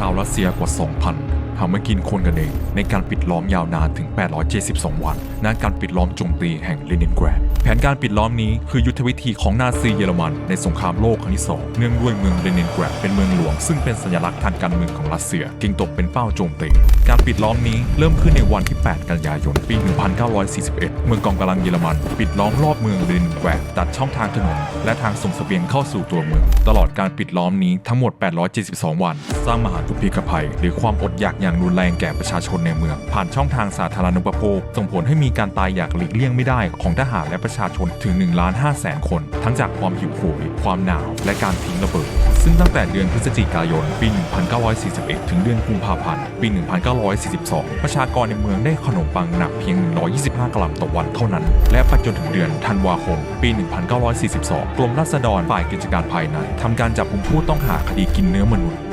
ชาวรัสเซียกว่า 2,000ทำให้กินคนกันเองในการปิดล้อมยาวนานถึง 872 วันณการปิดล้อมโจมตีแห่งเลนินแกรด แผนการปิดล้อมนี้คือยุทธวิธีของนาซีเยอรมันในสงครามโลกครั้งที่2เนื่องด้วยเมืองเลนินแกรดเป็นเมืองหลวงซึ่งเป็นสัญลักษณ์ทางการเมืองของรัสเซียจึงตกเป็นเป้าโจมตีการปิดล้อมนี้เริ่มขึ้นในวันที่ 8 กันยายนปี 1941 เมืองกองกำลังเยอรมัน ปิดล้อมรอบเมืองเลนินแกรดตัดช่องทางถนนและทางส่งเสบียงเข้าสู่ตัวเมือง ตลอดการปิดล้อมนี้ทั้งหมด 872 วัน สร้างมหาทุพพิกภัย หรือความอดอยากอย่างรุนแรงแก่ประชาชนในเมือง ผ่านช่องทางสาธารณูปโภคส่งผลให้มีการตายอย่างหลีกเลี่ยงไม่ได้ของทหารและประชาชนถึง1ล้าน5แสนคน ทั้งจากความหิวโหย ความหนาว และการทิ้งระเบิด ซึ่งตั้งแต่เดือนพฤศจิกายน ปี 1941 ถึงเดือนกุมภาพันธ์ ปี 1942 ประชากรในเมืองได้ขนมปังหนักเพียง 125 กรัมต่อวันเท่านั้น และไปจนถึงเดือนธันวาคม ปี 1942 กรมราษฎรฝ่ายกิจการภายในทำการจับกุมผู้ต้องหาคดีกินเนื้อมนุษย์